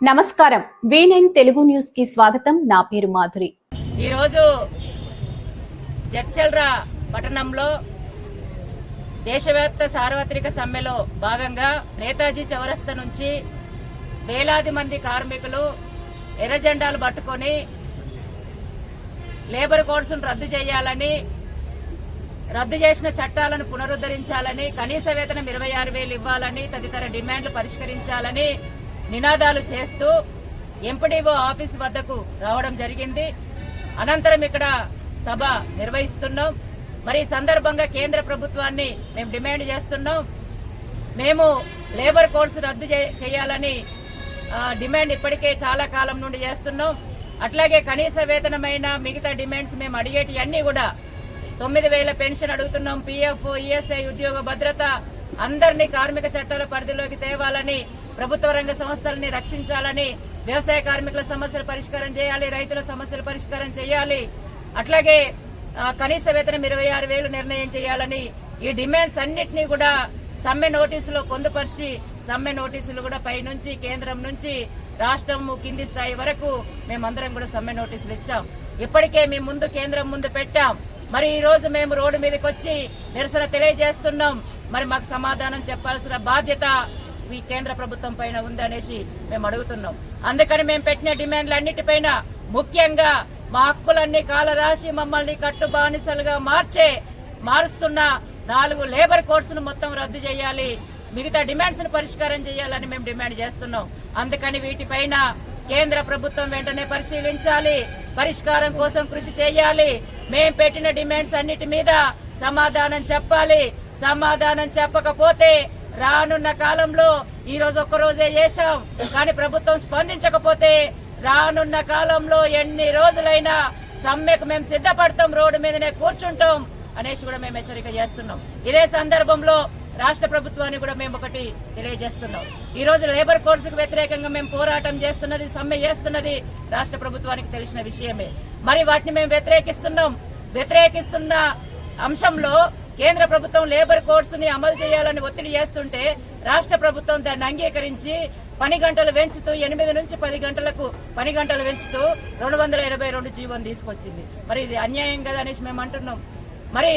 నమస్కారం. V nine Telugu న్యూస్కి స్వాగతం. నా పేరు మాధురి. ఈరోజు జడ్చల్రా పట్టణంలో దేశవ్యాప్త సార్వత్రిక సమ్మెలో భాగంగా నేతాజీ చౌరస్తా నుంచి వేలాది మంది కార్మికులు ఎర్ర జెండాలు పట్టుకొని లేబర్ కోడ్స్ను రద్దు చేయాలని రద్దు చేసిన చట్టాలను పునరుద్ధరించాలని కనీస వేతనం ఇరవై ఆరు వేలు ఇవ్వాలని తదితర డిమాండ్లు పరిష్కరించాలని నినాదాలు చేస్తూ ఎంపీడీఓ ఆఫీస్ వద్దకు రావడం జరిగింది. అనంతరం ఇక్కడ సభ నిర్వహిస్తున్నాం. మరి సందర్భంగా కేంద్ర ప్రభుత్వాన్ని మేము డిమాండ్ చేస్తున్నాం. మేము లేబర్ కోర్సు రద్దు చే- చేయాలని డిమాండ్ ఇప్పటికే చాలా కాలం నుండి చేస్తున్నాం. అట్లాగే కనీస వేతనమైన మిగతా డిమాండ్స్ మేము అడిగేటివన్నీ కూడా తొమ్మిది వేల పెన్షన్ అడుగుతున్నాం. పీఎఫ్ ఈఎస్ఐ ఉద్యోగ భద్రత అందరినీ కార్మిక చట్టాల పరిధిలోకి తేవాలని ప్రభుత్వ రంగ సంస్థలని రక్షించాలని వ్యవసాయ కార్మికుల సమస్యల పరిష్కారం చేయాలి రైతుల సమస్యల పరిష్కారం చేయాలి. అట్లాగే కనీస వేతనం ఇరవై ఆరు వేలు నిర్ణయం చేయాలని ఈ డిమాండ్స్ అన్నిటినీ కూడా సమ్మె నోటీసులో పొందుపరిచి సమ్మె నోటీసులు కూడా పైనుంచి కేంద్రం నుంచి రాష్ట్రం కింది స్థాయి వరకు మేమందరం కూడా సమ్మె నోటీసులు ఇచ్చాం. ఇప్పటికే మేము ముందు కేంద్రం ముందు పెట్టాం. మరి ఈ రోజు మేము రోడ్డు మీదకి వచ్చి నిరసన తెలియజేస్తున్నాం. మరి మాకు సమాధానం చెప్పాల్సిన బాధ్యత ఈ కేంద్ర ప్రభుత్వం పైన ఉందనేసి మేము అడుగుతున్నాం. అందుకని మేము పెట్టిన డిమాండ్లు అన్నిటిపైన ముఖ్యంగా మా హక్కులన్నీ కాలరాశి మమ్మల్ని కట్టు బానిసలుగా మార్చే మారుస్తున్న నాలుగు లేబర్ కోర్సును మొత్తం రద్దు చేయాలి మిగతా డిమాండ్స్ను పరిష్కారం చేయాలని మేము డిమాండ్ చేస్తున్నాం. అందుకని వీటిపైన కేంద్ర ప్రభుత్వం వెంటనే పరిశీలించాలి పరిష్కారం కోసం కృషి చేయాలి. మేం పెట్టిన డిమాండ్స్ అన్నిటి మీద సమాధానం చెప్పాలి. సమాధానం చెప్పకపోతే రానున్న కాలంలో ఈ రోజు ఒక్క రోజే చేశాం. కానీ ప్రభుత్వం స్పందించకపోతే రానున్న కాలంలో ఎన్ని రోజులైనా సమ్మెకు మేము సిద్ధపడతాం రోడ్డు మీదనే కూర్చుంటాం అనేసి కూడా మేము హెచ్చరిక చేస్తున్నాం. ఇదే సందర్భంలో రాష్ట్ర ప్రభుత్వాన్ని కూడా మేము ఒకటి తెలియజేస్తున్నాం. ఈ రోజు లేబర్ కోర్సుకు కు వ్యతిరేకంగా మేము పోరాటం చేస్తున్నది సమ్మె చేస్తున్నది రాష్ట్ర ప్రభుత్వానికి తెలిసిన విషయమే. మరి వాటిని మేము వ్యతిరేకిస్తున్నాం. వ్యతిరేకిస్తున్న అంశంలో కేంద్ర ప్రభుత్వం లేబర్ కోడ్స్ని అమలు చేయాలని ఒత్తిడి చేస్తుంటే రాష్ట్ర ప్రభుత్వం దాన్ని అంగీకరించి పని గంటలు పెంచుతూ ఎనిమిది నుంచి పది గంటలకు పని గంటలు పెంచుతూ రెండు వందల ఇరవై రెండు జీవోని తీసుకొచ్చింది. మరి ఇది అన్యాయం కదా అనేసి మేము అంటున్నాం. మరి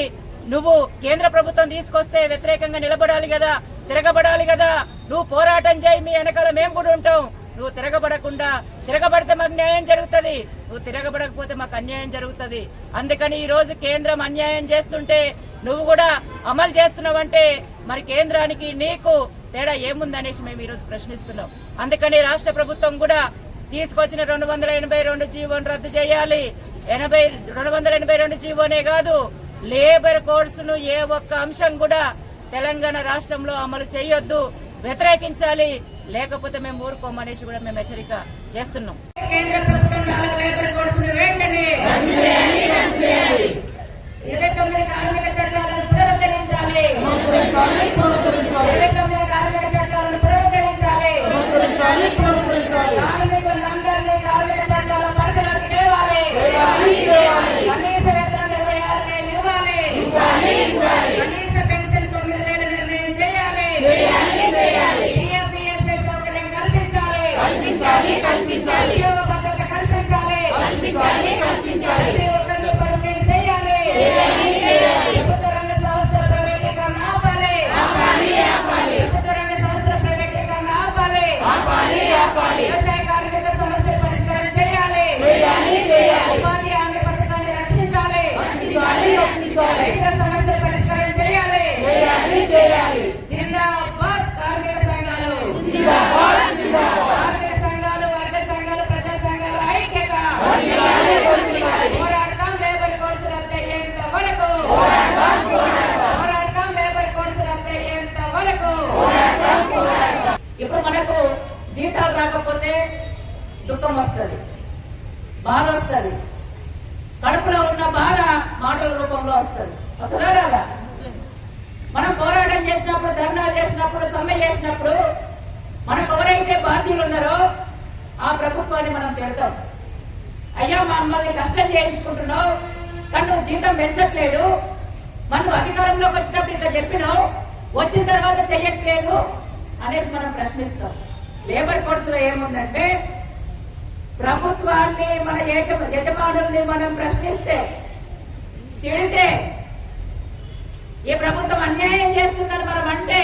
నువ్వు కేంద్ర ప్రభుత్వం తీసుకొస్తే వ్యతిరేకంగా నిలబడాలి కదా తిరగబడాలి కదా నువ్వు పోరాటం చేయి మీ వెనకాల మేము కూడా ఉంటాం. నువ్వు తిరగబడకుండా తిరగబడితే మాకు న్యాయం జరుగుతుంది. నువ్వు తిరగబడకపోతే మాకు అన్యాయం జరుగుతుంది. అందుకని ఈ రోజు కేంద్రం అన్యాయం చేస్తుంటే నువ్వు కూడా అమలు చేస్తున్నావంటే మరి కేంద్రానికి నీకు తేడా ఏముందనేసి మేము ఈరోజు ప్రశ్నిస్తున్నాం. అందుకని రాష్ట్ర ప్రభుత్వం కూడా తీసుకొచ్చిన రెండు వందల ఎనభై రెండు జీవోను రద్దు చేయాలి. ఎనభై రెండు వందల ఎనభై రెండు జీవోనే కాదు లేబర్ కోడ్స్ను ఏ ఒక్క అంశం కూడా తెలంగాణ రాష్ట్రంలో అమలు చేయొద్దు. వ్యతిరేకించాలి. లేకపోతే మేము ఊరుకోమనేసి కూడా మేము హెచ్చరిక చేస్తున్నాం. కేంద్ర ప్రభుత్వం వెంటనే ఇరవై తొమ్మిది కార్మిక చట్టాలను పునరుద్ధరించాలి. దుఃఖం వస్తుంది. బాధ వస్తుంది. కడుపులో ఉన్న బాధ మాటల రూపంలో వస్తుంది. వస్తుందా రాదా? మనం పోరాటం చేసినప్పుడు ధర్నా చేసినప్పుడు సమ్మె చేసినప్పుడు మనకు ఎవరైతే బాధ్యులు ఉన్నారో ఆ ప్రభుత్వాన్ని మనం పెడతాం. అయ్యా మమ్మల్ని కష్టం చేయించుకుంటున్నావు. కానీ నువ్వు జీతం పెంచట్లేదు. మనం అధికారంలోకి వచ్చినప్పుడు ఇట్లా చెప్పినావు. వచ్చిన తర్వాత చెయ్యట్లేదు అనేసి మనం ప్రశ్నిస్తాం. లేబర్ కోర్సులో లో ఏముందంటే ప్రభుత్వాన్ని మన యజమానుల్ని మనం ప్రశ్నిస్తే తిడితే ఈ ప్రభుత్వం అన్యాయం చేస్తుందని మనం అంటే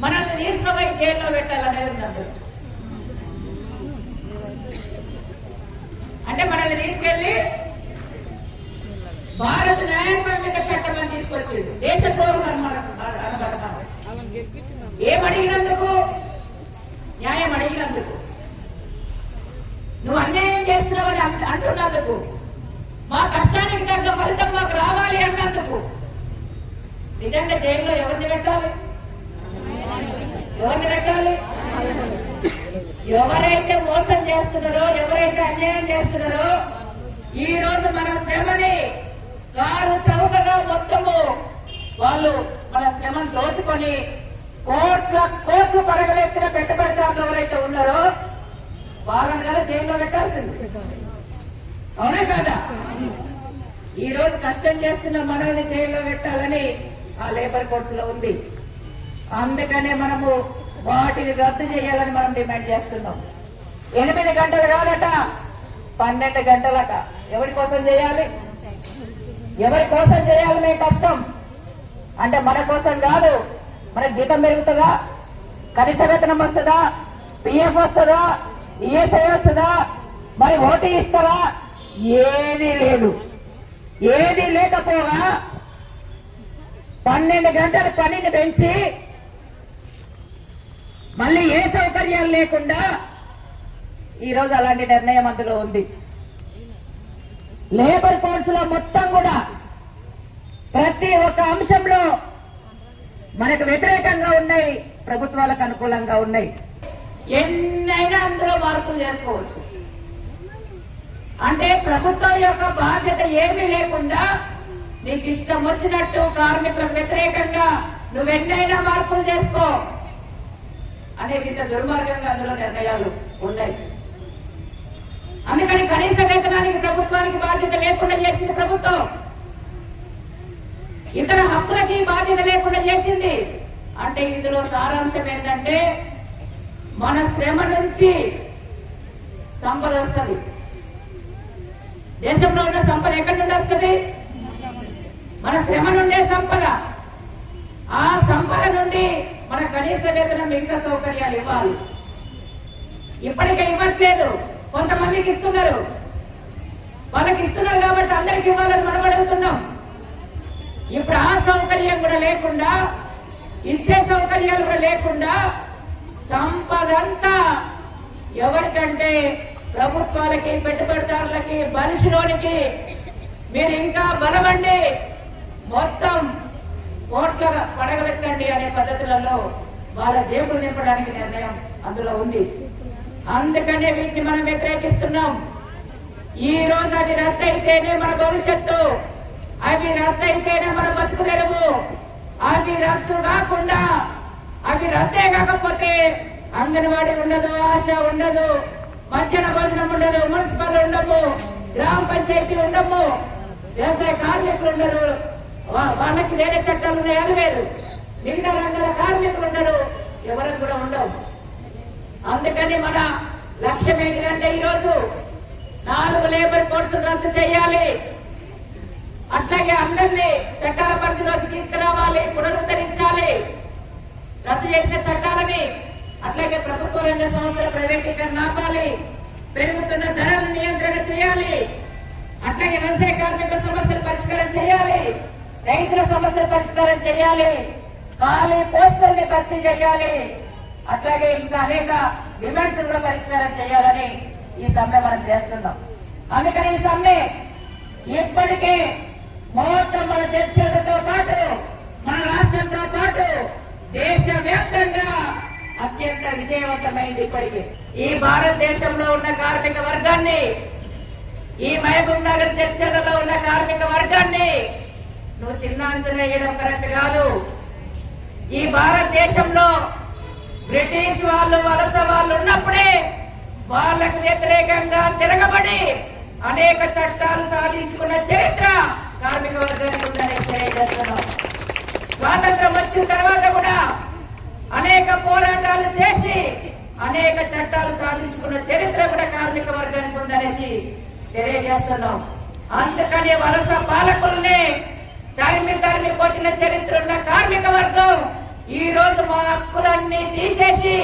మనల్ని తీసుకుపోయి జైల్లో పెట్టాలనేది ఉంది అంటే మనల్ని తీసుకెళ్ళి భారత న్యాయస్వామిక చట్టం అని తీసుకొచ్చింది దేశ ద్రోహం అనమాట ఏమడిగినందుకు న్యాయం అడిగినందుకు నువ్వు అన్యాయం చేస్తున్నావని అంట- అంటున్నందుకు మా కష్టానికి తగ్గ ఫలితం మాకు రావాలి అన్నందుకు నిజంగా జైల్లో ఎవరిని పెట్టాలి? ఎవరిని పెట్టాలి? ఎవరైతే మోసం చేస్తున్నారో ఎవరైతే అన్యాయం చేస్తున్నారో ఈ రోజు మన శ్రమని కారు చౌకగా మొత్తము వాళ్ళు మన శ్రమను దోసుకొని కోట్ల కోట్లు పడగలెత్తిన పెట్టుబడిదారులు ఎవరైతే ఉన్నారో వాళ్ళని కదా జైల్లో పెట్టాల్సింది. అవునా కదా? ఈ రోజు కష్టం చేస్తున్న మనల్ని జైల్లో పెట్టాలని ఆ లేబర్ కోడ్స్లో ఉంది. అందుకనే మనము వాటిని రద్దు చేయాలని మనం డిమాండ్ చేస్తున్నాం. ఎనిమిది గంటలు కాదట పన్నెండు గంటలట. ఎవరి కోసం చేయాలి? ఎవరి కోసం చేయాలి మేము కష్టం? అంటే మన కోసం కాదు మన జీతం పెరుగుతుందా? కనీస వేతనం వస్తుందా? పిఎఫ్ వస్తుందా? ఈఎస్ఐ వస్తుందా? మరి ఓటీ ఇస్తారా? ఏది లేదు. ఏది లేకపోగా పన్నెండు గంటల పనిని పెంచి మళ్ళీ ఏ సౌకర్యాలు లేకుండా ఈరోజు అలాంటి నిర్ణయం అందులో ఉంది. లేబర్ ఫోర్స్లో మొత్తం కూడా ప్రతి ఒక్క అంశంలో మనకు వ్యతిరేకంగా ఉన్నాయి ప్రభుత్వాలకు అనుకూలంగా ఉన్నాయి. ఎన్నైనా అందులో మార్పులు చేసుకోవచ్చు. అంటే ప్రభుత్వం యొక్క బాధ్యత ఏమీ లేకుండా నీకు ఇష్టం వచ్చినట్టు కార్మికులకు వ్యతిరేకంగా నువ్వు ఎన్నైనా మార్పులు చేసుకో. అనేది ఇంత దుర్మార్గంగా అందులో నిర్ణయాలు ఉన్నాయి. అందుకని కనీస వేతనానికి ప్రభుత్వానికి బాధ్యత లేకుండా చేసింది ప్రభుత్వం. ఇతర హక్కులకి బాధ్యత లేకుండా చేసింది. అంటే ఇందులో సారాంశం ఏంటంటే మన శ్రమ నుంచి సంపద వస్తుంది. దేశంలో ఉన్న సంపద ఎక్కడి నుండి వస్తుంది? మన శ్రమ నుండే సంపద. ఆ సంపద నుండి మన కనీస వేతనం మిగతా సౌకర్యాలు ఇవ్వాలి. ఇప్పటికే ఇవ్వట్లేదు. కొంతమందికి ఇస్తున్నారు. వాళ్ళకి ఇస్తున్నారు కాబట్టి అందరికి ఇవ్వాలని మనం అడుగుతున్నాం. ఇప్పుడు ఆ సౌకర్యం కూడా లేకుండా ఇచ్చే సౌకర్యాలు కూడా లేకుండా సంపద అంతా ఎవరికంటే ప్రభుత్వాలకి పెట్టుబడిదారులకి మనిషిలోనికి మీరు ఇంకా బలమండి. మొత్తం కోట్ల పడగలెత్తండి అనే పద్ధతులలో వాళ్ళ జేబులు నింపడానికి నిర్ణయం అందులో ఉంది. అందుకనే వీటిని మనం వ్యతిరేకిస్తున్నాం. ఈ రోజు అది రద్దయితేనే మన భవిష్యత్తు అవి రద్దయితేనే మన బతుకు అవి రద్దు కాకుండా అవి రద్దే కాకపోతే అంగన్వాడీ ఉండదు ఆశ ఉండదు మధ్యాహ్న భోజనం ఉండదు మున్సిపల్ ఉండము గ్రామ పంచాయతీ ఉండము వ్యవసాయ కార్మికులు ఉండరు వాళ్ళకి వేరే చట్టాలు ఉన్నాయని వేరు మిగతా రంగాల కార్మికులు ఉండరు. ఎవరికి కూడా ఉండవు. అందుకని మన లక్ష్యం ఏంటంటే ఈరోజు నాలుగు లేబర్ కోర్సులు రద్దు చేయాలి. అట్లాగే అందరినీ చట్టాల పరిధిలోకి తీసుకురావాలి పునరుద్ధరించాలి. రద్దు చేసిన చట్టాలని అట్లాగే ప్రభుత్వ రంగ సంస్థల ప్రైవేటీకరణ ఆపాలి. పెరుగుతున్న ధరలు నియంత్రణ చేయాలి. అట్లాగే వ్యవసాయ కార్మిక సమస్యలు పరిష్కారం చేయాలి. రైతుల సమస్య పరిష్కారం చేయాలి. ఖాళీ పోస్టుల్ని భర్తీ చేయాలి. అట్లాగే ఇంకా అనేక డిమాండ్స్ కూడా పరిష్కారం చేయాలని ఈ సమ్మె మనం చేస్తున్నాం. అందుకని ఈ సమ్మె ఇప్పటికే మొత్తం మన చర్చలతో పాటు మన రాష్ట్రంతో పాటు దేశవ్యాప్తంగా అత్యంత విజయవంతమైంది ఇప్పటికే. ఈ భారతదేశంలో ఉన్న కార్మిక వర్గాన్ని ఈ మహబూబ్ నగర్ చర్చలలో ఉన్న కార్మిక వర్గాన్ని నువ్వు చిన్న అంచనా వేయడం కరెక్ట్ కాదు. ఈ భారతదేశంలో బ్రిటిష్ వాళ్ళు వలస వాళ్ళు ఉన్నప్పుడే వాళ్ళకు వ్యతిరేకంగా తిరగబడి అనేక చట్టాలు సాధించుకున్న చరిత్ర కార్మిక వర్గానికి ఉందని తెలియజేస్తున్నాం. స్వాతంత్రం వచ్చిన తర్వాత కూడా అనేక పోరాటాలు చేసి అనేక చట్టాలు సాధించుకున్న చరిత్ర కూడా కార్మిక వర్గానికి ఉందనేసి తెలియజేస్తున్నాం. అందుకని వలస పాలకుల్ని తరిమి తరిమి కొట్టిన చరిత్ర ఉన్న కార్మిక వర్గం ఈ రోజు మా హక్కులన్నీ తీసేసి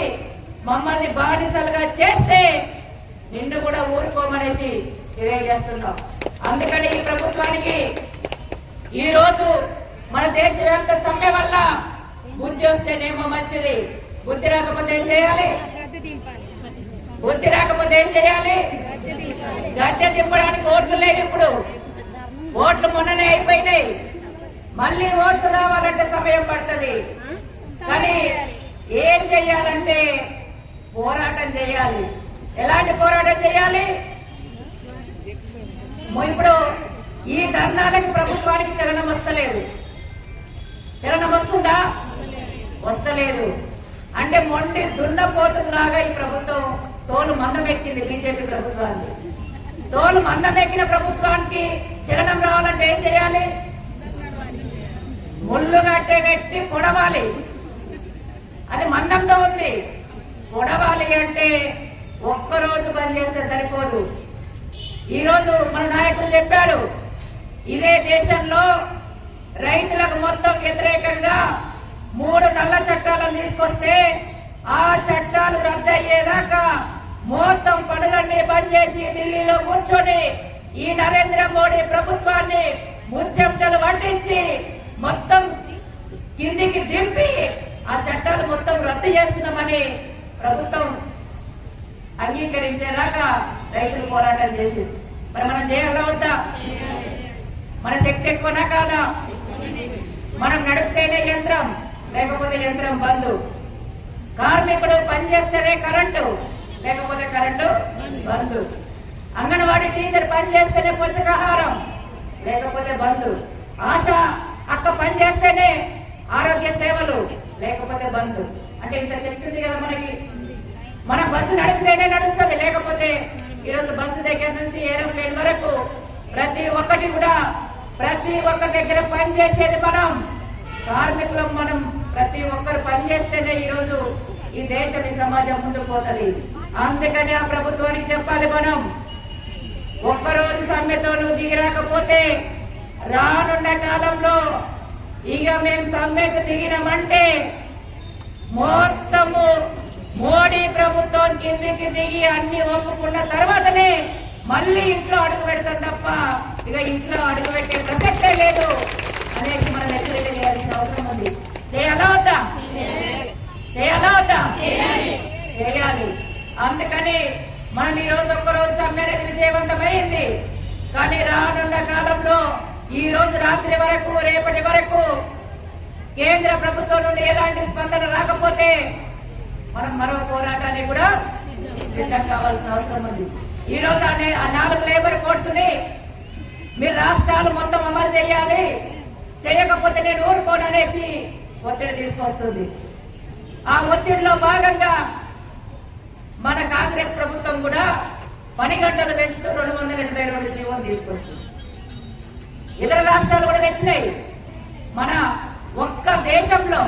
మమ్మల్ని బానిసలుగా చేస్తే నిన్ను కూడా ఊరుకోమనేసి తెలియజేస్తున్నాం. అందుకని ఈ ప్రభుత్వానికి ఈ రోజు మన దేశవ్యాప్త సమ్మె వల్ల బుద్ధి వస్తేనేమో మంచిది. బుద్ధి రాకపోతే ఏం చేయాలి? బుద్ధి రాకపోతే ఏం చేయాలి? గద్దె తిప్పడానికి ఓట్లు లేవు ఇప్పుడు. ఓట్లు మొన్ననే అయిపోయినాయి. మళ్ళీ ఓట్లు రావాలంటే సమయం పడుతుంది. కానీ ఏం చెయ్యాలంటే పోరాటం చేయాలి. ఎలాంటి పోరాటం చేయాలి? ఇప్పుడు ఈ ధర్నాలకు ప్రభుత్వానికి చలనం వస్తలేదు. చలనం వస్తుందా? వస్తలేదు. అంటే మొండి దున్నపోతులాగా ఈ ప్రభుత్వం తోలు మందమెక్కింది బీజేపీ ప్రభుత్వానికి. తోలు మందమెక్కిన ప్రభుత్వానికి చలనం రావాలంటే ఏం చేయాలి? ముళ్ళు కట్టే పెట్టి కొడవాలి అది మందంతో ఉంది. కొడవాలి అంటే ఒక్కరోజు పని చేస్తే సరిపోదు. ఈరోజు మన నాయకులు చెప్పారు ఇదే దేశంలో రైతులకు మొత్తం వ్యతిరేకంగా మూడు నల్ల చట్టాలను తీసుకొస్తే ఆ చట్టాలు రద్దు అయ్యేదాకా మొత్తం పనులన్నీ బంద్ చేసి ఢిల్లీలో కూర్చొని ఈ నరేంద్ర మోడీ ప్రభుత్వాన్ని ముచ్చెంటలు మొత్తం కిందికి దింపి ఆ చట్టాలు మొత్తం రద్దు చేస్తున్నామని ప్రభుత్వం అంగీకరించేదాకా రైతులు పోరాటం చేసింది. మరి మనం చేయగలవద్దా మన శక్తి ఎక్కువనా కాదా? మనం నడిపితేనే యంత్రం లేకపోతే యంత్రం బంద్. కార్మికుడు పనిచేస్తేనే కరెంటు లేకపోతే కరెంటు బంద్. అంగన్వాడీ టీచర్ పనిచేస్తేనే పోషకాహారం లేకపోతే బంద్. ఆశ కదా బంద్ అంటే ఇంత శక్తి ఉంది కదా మనకి. మన బస్సు నడిపితేనే నడుస్తుంది లేకపోతే ఈరోజు బస్సు దగ్గర నుంచి ఏరోప్లేన్ వరకు ప్రతి ఒక్కటి కూడా ప్రతి ఒక్క దగ్గర పని చేసేది మనం. కార్మికులం మనం ప్రతి ఒక్కరు పనిచేస్తేనే ఈరోజు ఈ దేశం ఈ సమాజం ముందుకు పోతుంది. అందుకని ఆ ప్రభుత్వానికి చెప్పాలి మనం. ఒక్కరోజు సమ్మెతోనూ దిగిరాకపోతే రానున్న కాలంలో ఇక మేము సమ్మెకు దిగినామంటే మొత్తము మోడీ ప్రభుత్వం కిందికి దిగి అన్ని ఒప్పుకున్న తర్వాతనే మళ్ళీ ఇంట్లో అడుగు పెడతాం తప్ప ఇక ఇంట్లో అడుగు పెట్టే ప్రసక్తే లేదు. అనేది మనం హెచ్చరిక చేయాల్సిన అవసరం ఉంది. చేయాలా వద్దా? చేయాలా వద్దా? చేయాలి. అందుకని మనం ఈ రోజు ఒక్కరోజు సమ్మె విజయవంతమైంది. కానీ రానున్న కాలంలో ఈ రోజు రాత్రి వరకు రేపటి వరకు కేంద్ర ప్రభుత్వం నుండి ఎలాంటి స్పందన రాకపోతే మనం మరో పోరాటాన్ని కూడా సిద్ధం కావాల్సిన అవసరం ఉంది. ఈ రోజు అనే ఆ నాలుగు లేబర్ కోడ్స్ని మీరు రాష్ట్రాలు మొత్తం అమలు చేయాలి. చేయకపోతే నేను ఊరుకోను అనేసి ఒత్తిడి తీసుకొస్తుంది. ఆ ఒత్తిడిలో భాగంగా మన కాంగ్రెస్ ప్రభుత్వం కూడా పని గంటలు పెంచుతూ రెండు వందల ఎనభై రెండు జీవోలు తీసుకొచ్చింది. ఇతర రాష్ట్రాలు కూడా తెచ్చినాయి. మన ఒక్క దేశంలో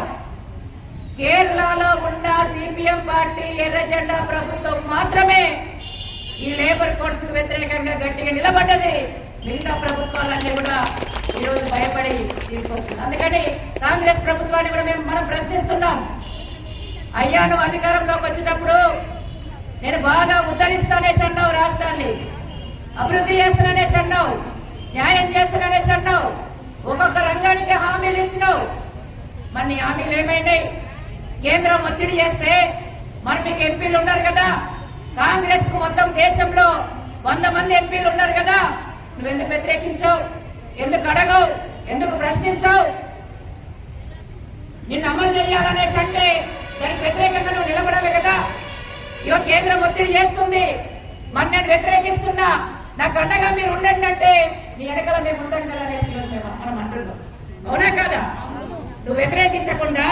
కేరళలో ఉన్న సిపిఎం పార్టీ ఎర్రజెండా ప్రభుత్వం మాత్రమే ఈ లేబర్ కోడ్స్కు వ్యతిరేకంగా గట్టిగా నిలబడ్డది. మిగతా ప్రభుత్వాలన్నీ కూడా ఈరోజు భయపడి తీసుకొస్తుంది అందుకని కాంగ్రెస్ ప్రభుత్వాన్ని కూడా మేము మనం ప్రశ్నిస్తున్నాం. అయ్యా నువ్వు అధికారంలోకి వచ్చేటప్పుడు నేను బాగా ఉద్ధరిస్తానేసి అన్నావు రాష్ట్రాన్ని. అభివృద్ధి చేస్తున్నానేసి అన్నావు. న్యాయం చేస్తాననేసి అన్నావు. ఒక్కొక్క రంగానికి హామీలు ఇచ్చినావు. మరి నీ హామీలు ఏమైనాయి కేంద్రం ఒత్తిడి చేస్తే మరి మీకు ఎంపీలు ఉన్నారు కదా. కాంగ్రెస్కు మొత్తం దేశంలో వంద మంది ఎంపీలు ఉన్నారు కదా. నువ్వు ఎందుకు వ్యతిరేకించావు? ఎందుకు అడగవు? ఎందుకు ప్రశ్నించావు? నిన్ను అమలు చేయాలనేసి అంటే దానికి వ్యతిరేకంగా నువ్వు నిలబడాలి కదా. ఇవో కేంద్రం ఒత్తిడి చేస్తుంది. మరి నేను వ్యతిరేకిస్తున్నా. నాకు అండగా మీరు ఉండండి అంటే నీ వెనకాల మేము ఉండం కదా మనం అంటున్నాం. అవునా కదా? నువ్వు వ్యతిరేకించకుండా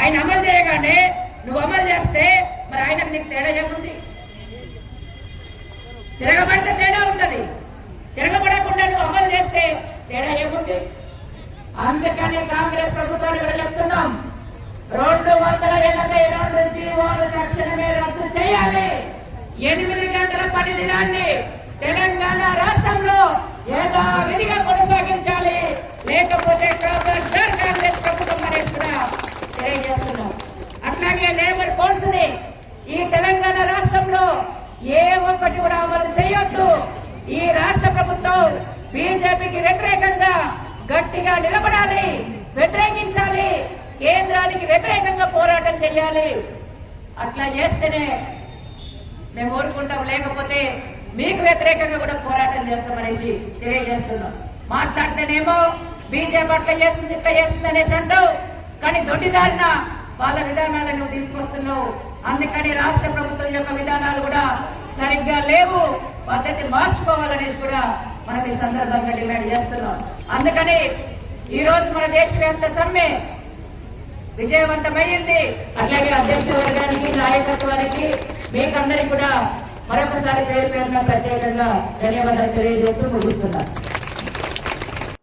ఆయన అమలు చేయగానే నువ్వు అమలు చేస్తే మరి ఆయన నీకు తేడా ఏముంది? తిరగబడితే తేడా ఉంటుంది. తిరగబడకుండా నువ్వు అమలు చేస్తే తేడా ఏముంది? అందుకని కాంగ్రెస్ ప్రభుత్వాన్ని కూడా చెప్తున్నాం. రెండు వందల ఎనభై రెండు జీవోలు తక్షణమే రద్దు చేయాలి. ఎనిమిది గంటల పని దినాన్ని తెలంగాణ రాష్ట్రంలో ఏదో విధిగా కొనసాగింది లేకపోతే ఖబర్దార్ కాంగ్రెస్ ప్రభుత్వం అనేసి కూడా తెలియజేస్తున్నాం. అట్లాగే లేబర్ కోడ్స్ని ఈ తెలంగాణ రాష్ట్రంలో ఏ ఒక్కటి కూడా అమలు చేయొద్దు. ఈ రాష్ట్ర ప్రభుత్వం బీజేపీకి వ్యతిరేకంగా గట్టిగా నిలబడాలి వ్యతిరేకించాలి కేంద్రానికి వ్యతిరేకంగా పోరాటం చేయాలి. అట్లా చేస్తేనే మేము ఊరుకుంటాం లేకపోతే మీకు వ్యతిరేకంగా కూడా పోరాటం చేస్తామనేసి తెలియజేస్తున్నాం. మాట్లాడితేనేమో బీజేపీ అట్లా చేస్తుంది ఇట్లా చేస్తుంది అనేసి అంటావు కానీ దొడ్డిదారిన వాళ్ళ విధానాలను నువ్వు తీసుకొస్తున్నావు. అందుకని రాష్ట్ర ప్రభుత్వం యొక్క విధానాలు కూడా సరిగ్గా లేవు. పద్ధతి మార్చుకోవాలనేసి కూడా మనం ఈ సందర్భంగా డిమాండ్ చేస్తున్నాం. అందుకని ఈ రోజు మన దేశవ్యాప్త సమ్మె విజయవంతమైంది అట్లాగే అధ్యక్ష వర్గానికి నాయకత్వానికి మీకందరికి కూడా మరొకసారి పేరు పేరున ప్రత్యేకంగా ధన్యవాదాలు తెలియజేస్తూ ముగిస్తున్నాను.